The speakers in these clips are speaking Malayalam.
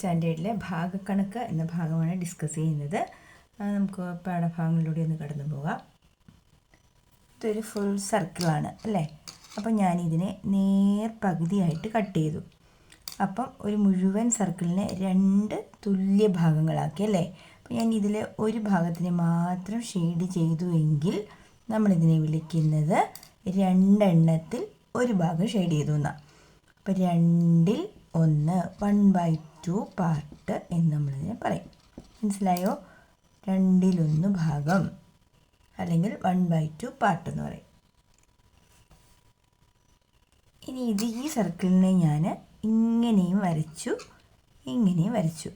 സ്റ്റാൻഡേർഡിലെ ഭാഗക്കണക്ക് എന്ന ഭാഗമാണ് ഡിസ്കസ് ചെയ്യുന്നത്. നമുക്ക് പാഠഭാഗങ്ങളിലൂടെ ഒന്ന് കടന്നു പോകാം. ഇതൊരു ഫുൾ സർക്കിളാണ് അല്ലേ? അപ്പം ഞാനിതിനെ നേർ പകുതിയായിട്ട് കട്ട് ചെയ്തു. അപ്പം ഒരു മുഴുവൻ സർക്കിളിനെ രണ്ട് തുല്യ ഭാഗങ്ങളാക്കി അല്ലേ? അപ്പം ഞാൻ ഇതിലെ ഒരു ഭാഗത്തിനെ മാത്രം ഷെയ്ഡ് ചെയ്തു എങ്കിൽ നമ്മളിതിനെ വിളിക്കുന്നത് രണ്ടെണ്ണത്തിൽ ഒരു ഭാഗം ഷെയ്ഡ് ചെയ്തു എന്നാണ് അപ്പം രണ്ടിൽ ഒന്ന് വൺ ബൈ ടു പാർട്ട് എന്ന് നമ്മളിതിനെ പറയും. മനസ്സിലായോ? രണ്ടിലൊന്ന് ഭാഗം. അല്ലെങ്കിൽ വൺ ബൈ ടു പാർട്ട് എന്ന് പറയും. ഇനി ഇത് ഈ സർക്കിളിനെ ഞാൻ ഇങ്ങനെയും വരച്ചു ഇങ്ങനെയും വരച്ചു.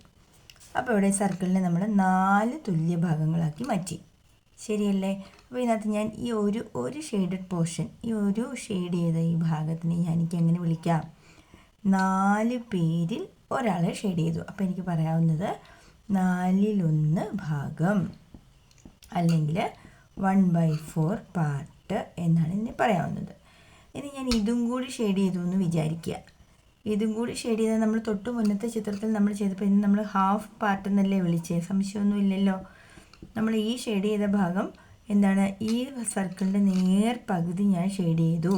അപ്പോൾ ഇവിടെ സർക്കിളിനെ നമ്മൾ നാല് തുല്യ ഭാഗങ്ങളാക്കി മാറ്റി. ശരിയല്ലേ? അപ്പോൾ ഇതിനകത്ത് ഞാൻ ഈ ഒരു ഒരു ഷെയ്ഡഡ് പോർഷൻ ഈ ഒരു ഷെയ്ഡ് ചെയ്ത ഈ ഭാഗത്തിനെ ഞാൻ എനിക്ക് എങ്ങനെ വിളിക്കാം? നാല് പേരിൽ ഒരാളെ ഷെയ്ഡ് ചെയ്തു. അപ്പോൾ എനിക്ക് പറയാവുന്നത് നാലിലൊന്ന് ഭാഗം അല്ലെങ്കിൽ വൺ ബൈ ഫോർ പാർട്ട് എന്നാണ് ഇനി പറയാവുന്നത്. ഇനി ഞാൻ ഇതും കൂടി ഷെയ്ഡ് ചെയ്തു എന്ന് വിചാരിക്കുക. ഇതും കൂടി ഷെയ്ഡ് ചെയ്താൽ നമ്മൾ തൊട്ട് മുന്നത്തെ ചിത്രത്തിൽ നമ്മൾ ചെയ്തപ്പോൾ ഇന്ന് നമ്മൾ ഹാഫ് പാർട്ട് എന്നല്ലേ വിളിച്ചേ? സംശയമൊന്നുമില്ലല്ലോ നമ്മൾ ഈ ഷെയ്ഡ് ചെയ്ത ഭാഗം എന്താണ്? ഈ സർക്കിളിന്റെ നേർ പകുതി ഞാൻ ഷെയ്ഡ് ചെയ്തു.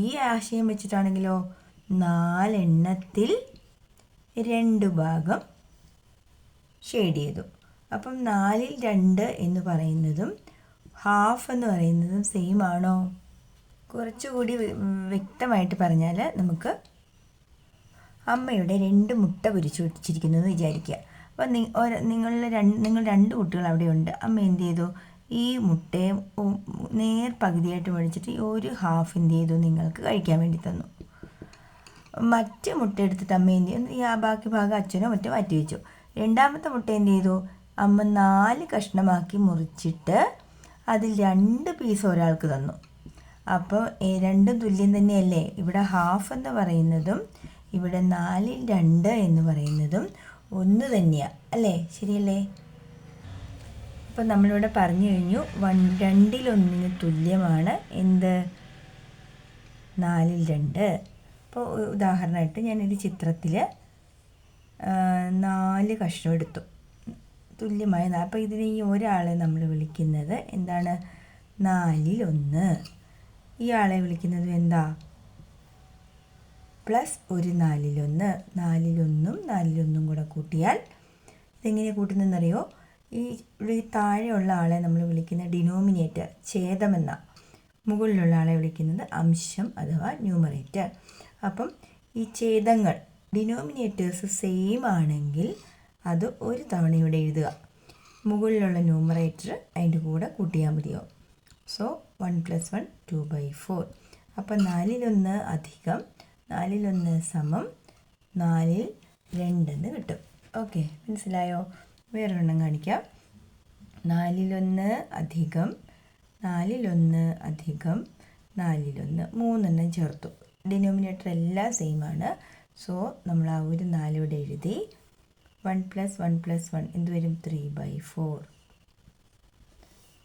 ഈ ആശയം വെച്ചിട്ടാണെങ്കിലോ നാലെണ്ണത്തിൽ രണ്ട് ഭാഗം ഷെയ്ഡ് ചെയ്തു. അപ്പം നാലിൽ രണ്ട് എന്ന് പറയുന്നതും ഹാഫ് എന്ന് പറയുന്നതും സെയിം ആണോ? കുറച്ചുകൂടി വ്യക്തമായിട്ട് പറഞ്ഞാൽ നമുക്ക് അമ്മയുടെ രണ്ട് മുട്ട പൊരിച്ചു വെച്ചിരിക്കുന്നു എന്ന് വിചാരിക്കുക. അപ്പോൾ നിങ്ങൾ രണ്ട് നിങ്ങൾ രണ്ട് കുട്ടികൾ അവിടെയുണ്ട്. അമ്മ എന്ത് ചെയ്തു? ഈ മുട്ടയെ നേർ പകുതിയായിട്ട് മേടിച്ചിട്ട് ഒരു ഹാഫ് എന്ത് ചെയ്തു? നിങ്ങൾക്ക് കഴിക്കാൻ വേണ്ടി തന്നു. മറ്റ് മുട്ട എടുത്തിട്ട് അമ്മ എന്ത് ചെയ്തു? ആ ബാക്കി ഭാഗം അച്ഛനോ മറ്റോ മാറ്റി വെച്ചു. രണ്ടാമത്തെ മുട്ട എന്ത് ചെയ്തു? അമ്മ നാല് കഷ്ണമാക്കി മുറിച്ചിട്ട് അതിൽ രണ്ട് പീസ് ഒരാൾക്ക് തന്നു. അപ്പോൾ രണ്ടും തുല്യം തന്നെയല്ലേ? ഇവിടെ ഹാഫ് എന്ന് പറയുന്നതും ഇവിടെ നാലിൽ രണ്ട് എന്ന് പറയുന്നതും ഒന്ന് തന്നെയാണ് അല്ലേ? ശരിയല്ലേ? അപ്പോൾ നമ്മളിവിടെ പറഞ്ഞു കഴിഞ്ഞു വൺ രണ്ടിലൊന്നിന് തുല്യമാണ്. എന്ത്? നാലിൽ രണ്ട്. അപ്പോൾ ഉദാഹരണമായിട്ട് ഞാനൊരു ചിത്രത്തിൽ നാല് കഷ്ണം എടുത്തു. തുല്യമായ അപ്പോൾ ഇതിന് ഈ ഒരാളെ നമ്മൾ വിളിക്കുന്നത് എന്താണ്? നാലിൽ ഒന്ന് ഇയാളെ വിളിക്കുന്നത് എന്താ? പ്ലസ് ഒരു നാലിലൊന്ന്. നാലിലൊന്നും നാലിലൊന്നും കൂടെ കൂട്ടിയാൽ ഇതെങ്ങനെ കൂട്ടുന്നതെന്നറിയോ? ഈ താഴെയുള്ള ആളെ നമ്മൾ വിളിക്കുന്ന ഡിനോമിനേറ്റർ ഛേദമെന്ന മുകളിലുള്ള ആളെ വിളിക്കുന്നത് അംശം അഥവാ ന്യൂമറേറ്റർ. അപ്പം ഈ ഛേദങ്ങൾ ഡിനോമിനേറ്റേഴ്സ് സെയിം ആണെങ്കിൽ അത് ഒരു തവണ ഇവിടെ എഴുതുക. മുകളിലുള്ള ന്യൂമറേറ്റർ അതിന്റെ കൂടെ കൂട്ടിയാൽ മതിയോ? So one plus one two by four അപ്പം നാലിലൊന്ന് അധികം നാലിലൊന്ന് സമം നാലിൽ രണ്ടെന്ന് കിട്ടും. ഓക്കെ മനസ്സിലായോ? വേറൊരെണ്ണം കാണിക്കാം. നാലിലൊന്ന് അധികം നാലിലൊന്ന് അധികം നാലിലൊന്ന് മൂന്നെണ്ണം ചേർത്തു. ഡിനോമിനേറ്റർ എല്ലാം സെയിം ആണ്. സോ നമ്മൾ ആ ഒരു നാലിവിടെ എഴുതി. One plus one plus one എന്ത് വരും? ത്രീ ബൈ ഫോർ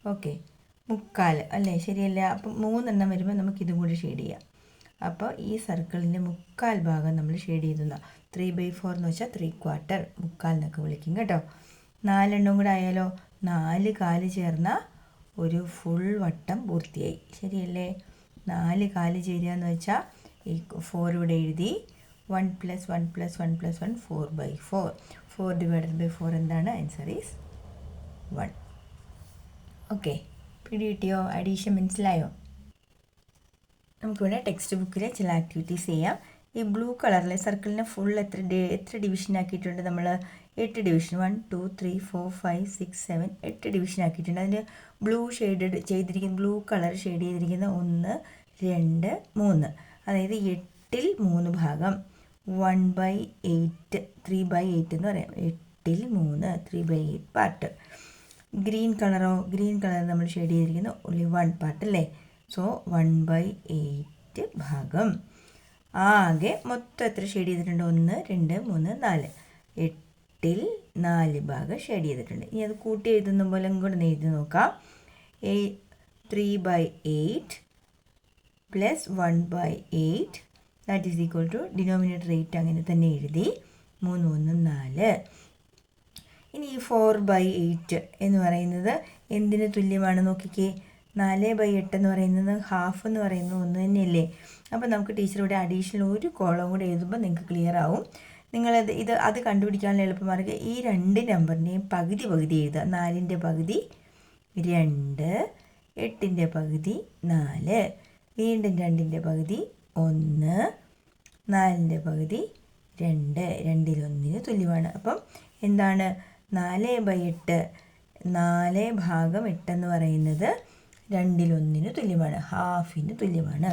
ഓക്കെ മുക്കാൽ അല്ലേ? ശരിയല്ല? അപ്പം മൂന്നെണ്ണം വരുമ്പോൾ നമുക്ക് ഇതും കൂടി ഷെയ്ഡ് ചെയ്യാം. അപ്പോൾ ഈ സർക്കിളിന്റെ മുക്കാൽ ഭാഗം നമ്മൾ ഷെയ്ഡ് ചെയ്തുന്ന? ത്രീ ബൈ ഫോർ എന്ന് വെച്ചാൽ ത്രീ ക്വാർട്ടർ മുക്കാൽ എന്നൊക്കെ വിളിക്കും കേട്ടോ. നാലെണ്ണം കൂടെ ആയാലോ? നാല് കാൽ ചേർന്ന ഒരു ഫുൾ വട്ടം പൂർത്തിയായി. ശരിയല്ലേ? നാല് കാൽ ചേരുക എന്ന് വെച്ചാൽ ഫോർ ഇവിടെ എഴുതി one plus one plus one plus one four by four four divided by four എന്താണ്? ആൻസർ ഈസ് വൺ ഓക്കെ പിടി കിട്ടിയോ അഡീഷൻ മനസ്സിലായോ? നമുക്കിവിടെ ടെക്സ്റ്റ് ബുക്കിലെ ചില ആക്ടിവിറ്റീസ് ചെയ്യാം. ഈ ബ്ലൂ കളറിലെ സർക്കിളിനെ ഫുൾ എത്ര എത്ര ഡിവിഷൻ ആക്കിയിട്ടുണ്ട്? നമ്മൾ എട്ട് division one two three four five six seven എട്ട് ഡിവിഷൻ ആക്കിയിട്ടുണ്ട്. അതിന്റെ ബ്ലൂ ഷെയ്ഡ് ചെയ്തിരിക്കുന്ന ബ്ലൂ കളർ ഷെയ്ഡ് ചെയ്തിരിക്കുന്ന ഒന്ന് രണ്ട് മൂന്ന്. അതായത് എട്ടിൽ മൂന്ന് ഭാഗം one by eight three by eight എന്ന് പറയാം. എട്ടിൽ മൂന്ന് three by eight part green കളറോ ഗ്രീൻ കളർ നമ്മൾ ഷെയ്ഡ് ചെയ്തിരിക്കുന്ന ഒളി വൺ പാർട്ട് അല്ലേ? സോ വൺ ബൈ എയ്റ്റ് ഭാഗം. ആകെ മൊത്തം എത്ര ഷെയ്ഡ് ചെയ്തിട്ടുണ്ട്? ഒന്ന് രണ്ട് മൂന്ന് നാല്. എട്ടിൽ നാല് ഭാഗം ഷെയ്ഡ് ചെയ്തിട്ടുണ്ട്. ഇനി അത് കൂട്ടി എഴുതുന്ന പോലെ ഇങ്ങോട്ട് എഴുതി നോക്കാം. A three by eight plus one by eight that is equal to denominator eight അങ്ങനെ തന്നെ എഴുതി. മൂന്ന് മൂന്ന് നാല്. ഇനി ഈ ഫോർ ബൈ എയ്റ്റ് എന്ന് പറയുന്നത് എന്തിന് തുല്യമാണ് നോക്കിക്കേ? നാല് ബൈ എട്ട് എന്ന് പറയുന്നത് ഹാഫ് എന്ന് പറയുന്നത് ഒന്ന് തന്നെയല്ലേ? അപ്പോൾ നമുക്ക് ടീച്ചർ ഇവിടെ അഡീഷണൽ ഒരു കോളം കൂടെ എഴുതുമ്പോൾ നിങ്ങൾക്ക് ക്ലിയർ ആവും. നിങ്ങളത് ഇത് അത് കണ്ടുപിടിക്കാനുള്ള എളുപ്പമാർഗം ഈ രണ്ട് നമ്പറിന്റെയും പകുതി പകുതി എഴുതുക. നാലിന്റെ പകുതി രണ്ട് എട്ടിന്റെ പകുതി നാല്. വീണ്ടും രണ്ടിന്റെ പകുതി ഒന്ന് നാലിന്റെ പകുതി രണ്ട്. രണ്ടിലൊന്നിന് തുല്യമാണ്. അപ്പം എന്താണ്? നാല് ബൈ എട്ട് നാല് ഭാഗം എട്ടെന്ന് പറയുന്നത് രണ്ടിലൊന്നിന് തുല്യമാണ്. ഹാഫിന് തുല്യമാണ്.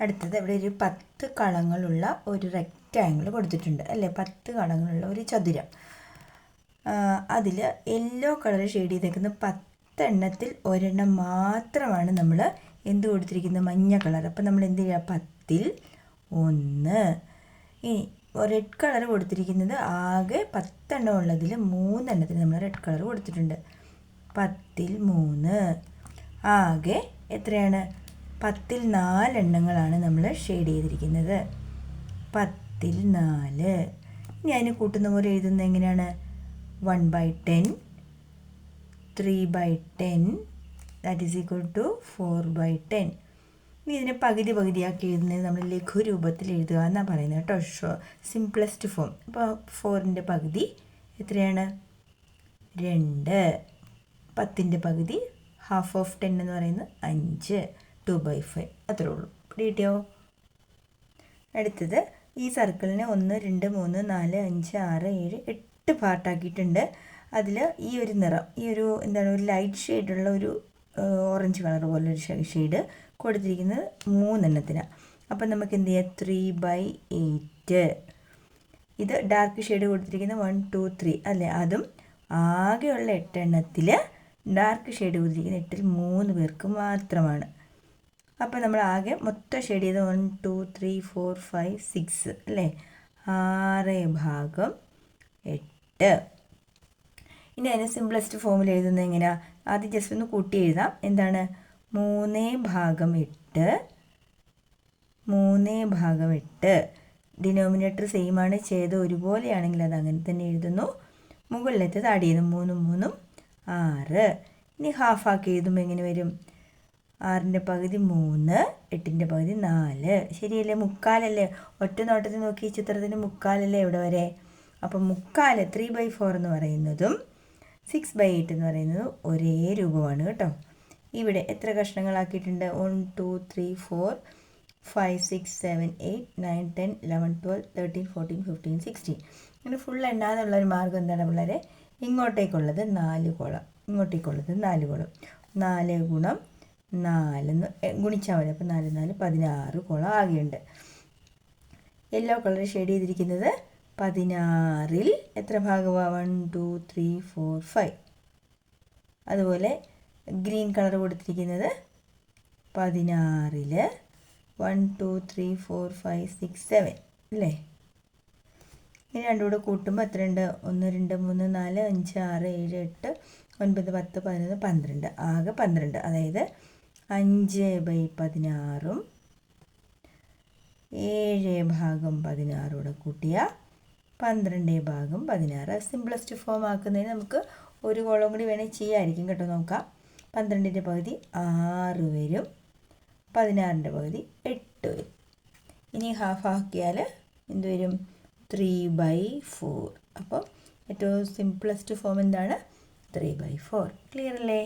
അടുത്തത് ഇവിടെ ഒരു പത്ത് കളങ്ങളുള്ള ഒരു റെക്റ്റാങ്കിൾ കൊടുത്തിട്ടുണ്ട്. അല്ലേ? പത്ത് കളങ്ങളുള്ള ഒരു ചതുരം. അതിൽ യെല്ലോ കളർ ഷെയ്ഡ് ചെയ്തേക്കുന്ന പത്തെണ്ണത്തിൽ ഒരെണ്ണം മാത്രമാണ് നമ്മൾ എന്ത് കൊടുത്തിരിക്കുന്നത്? മഞ്ഞ കളർ. അപ്പം നമ്മൾ എന്ത് ചെയ്യുക? പത്തിൽ ഒന്ന്. ഇനി റെഡ് കളർ കൊടുത്തിരിക്കുന്നത് ആകെ പത്തെണ്ണം ഉള്ളതിൽ മൂന്നെണ്ണത്തിന് നമ്മൾ റെഡ് കളർ കൊടുത്തിട്ടുണ്ട്. പത്തിൽ മൂന്ന്. ആകെ എത്രയാണ്? പത്തിൽ നാലെണ്ണങ്ങളാണ് നമ്മൾ ഷെയ്ഡ് ചെയ്തിരിക്കുന്നത്. പത്തിൽ നാല്. ഇനി അതിന് കൂട്ടുന്ന പോലെ എഴുതുന്നത് എങ്ങനെയാണ്? One by ten three by ten that is equal to four by ten ഇനി ഇതിനെ പകുതി പകുതിയാക്കി എഴുതുന്നത് നമ്മൾ ലഘുരൂപത്തിൽ എഴുതുക എന്നാണ് പറയുന്നത് കേട്ടോ. ഷോ സിംപ്ലസ്റ്റ് ഫോം അപ്പോൾ ഫോറിന്റെ പകുതി എത്രയാണ്? രണ്ട്. പത്തിന്റെ പകുതി ഹാഫ് ഓഫ് ടെൻ എന്ന് പറയുന്നത് അഞ്ച്. ടു ബൈ ഫൈവ് അത്രേ ഉള്ളൂ. കിട്ടിയോ? അടുത്തത് ഈ സർക്കിളിനെ ഒന്ന് രണ്ട് മൂന്ന് നാല് അഞ്ച് ആറ് ഏഴ് എട്ട് പാർട്ടാക്കിയിട്ടുണ്ട് അതിൽ ഈ ഒരു നിറം ഈ ഒരു എന്താണ് ഒരു ലൈറ്റ് ഷെയ്ഡുള്ള ഒരു ഓറഞ്ച് കളർ പോലെ ഒരു ഷെയ്ഡ് കൊടുത്തിരിക്കുന്നത് മൂന്നെണ്ണത്തിന്. അപ്പം നമുക്ക് എന്ത് ചെയ്യാം? ത്രീ ബൈ എയ്റ്റ് ഇത് ഡാർക്ക് ഷെയ്ഡ് കൊടുത്തിരിക്കുന്നത് വൺ ടു ത്രീ അല്ലേ? അതും ആകെയുള്ള എട്ടെണ്ണത്തിൽ ഡാർക്ക് ഷെയ്ഡ് കൊടുത്തിരിക്കുന്ന എട്ടിൽ മൂന്ന് പേർക്ക് മാത്രമാണ്. അപ്പോൾ നമ്മൾ ആകെ മൊത്തം ഷെയ്ഡ് ചെയ്ത് one two three four five six അല്ലേ? ആറ് ഭാഗം എട്ട്. ഇനി അതിന് സിംപ്ലസ്റ്റ് ഫോമിൽ എഴുതുന്നത് എങ്ങനെയാണ് ആദ്യം ജസ്റ്റ് ഒന്ന് കൂട്ടി എഴുതാം. എന്താണ്? മൂന്ന് ഭാഗം എട്ട്. മൂന്ന് ഭാഗം എട്ട്. ഡിനോമിനേറ്റർ സെയിം ആണ് ചെയ്ത് ഒരുപോലെയാണെങ്കിൽ അത് അങ്ങനെ തന്നെ എഴുതുന്നു. മുകളിലത്തെ താടി ചെയ്തു മൂന്നും മൂന്നും ആറ്. ഇനി ഹാഫ് ആക്കി എഴുതുമ്പോൾ എങ്ങനെ വരും? ആറിന്റെ പകുതി മൂന്ന് എട്ടിന്റെ പകുതി നാല്. ശരിയല്ലേ? മുക്കാലല്ലേ? ഒറ്റ നോട്ടത്തിൽ നോക്കി ചിത്രത്തിന് മുക്കാലല്ലേ ഇവിടെ വരെ? അപ്പം മുക്കാൽ ത്രീ ബൈ ഫോർ എന്ന് പറയുന്നതും സിക്സ് ബൈ എയ്റ്റ് എന്ന് പറയുന്നത് ഒരേ രൂപമാണ് കേട്ടോ. ഇവിടെ എത്ര കഷ്ണങ്ങളാക്കിയിട്ടുണ്ട്? One two three four five six seven eight nine ten eleven twelve thirteen fourteen fifteen sixteen അങ്ങനെ ഫുൾ എണ്ണാതുള്ള ഒരു മാർഗം എന്താണ് വളരെ ഇങ്ങോട്ടേക്കുള്ളത് നാല് കുളം. ഇങ്ങോട്ടേക്കുള്ളത് നാല് കുളം. നാല് ഗുണം നാലെന്ന് ഗുണിച്ചാൽ മതി. അപ്പോൾ നാല് നാല് പതിനാറ് കുളം ആകെയുണ്ട്. യെല്ലോ കളർ ഷെയ്ഡ് ചെയ്തിരിക്കുന്നത് പതിനാറിൽ എത്ര ഭാഗമാണ് one two three four five അതുപോലെ ഗ്രീൻ കളർ കൊടുത്തിരിക്കുന്നത് പതിനാറിൽ one two three four five six seven അല്ലേ? ഇനി രണ്ടും കൂടെ കൂട്ടുമ്പോൾ എത്രയുണ്ട് ഒന്ന് രണ്ട് മൂന്ന് നാല് അഞ്ച് ആറ് ഏഴ് എട്ട് ഒൻപത് പത്ത് പതിനൊന്ന് പന്ത്രണ്ട്. ആകെ പന്ത്രണ്ട്. അതായത് അഞ്ച് ബൈ പതിനാറും ഏഴ് ഭാഗം പതിനാറൂടെ കൂട്ടിയ പന്ത്രണ്ട് ഭാഗം പതിനാറ്. സിംപ്ലസ്റ്റ് ഫോം ആക്കുന്നതിന് നമുക്ക് ഒരു കോളം കൂടി വേണമെങ്കിൽ ചെയ്യായിരിക്കും കേട്ടോ നോക്കാം. പന്ത്രണ്ടിന്റെ പകുതി ആറ് വരും. പതിനാറിന്റെ പകുതി എട്ട് വരും. ഇനി ഹാഫ് ആക്കിയാൽ എന്ത് വരും? ത്രീ ബൈ ഫോർ അപ്പോൾ ഏറ്റവും സിംപ്ലസ്റ്റ് ഫോം എന്താണ്? ത്രീ ബൈ ഫോർ ക്ലിയർ അല്ലേ?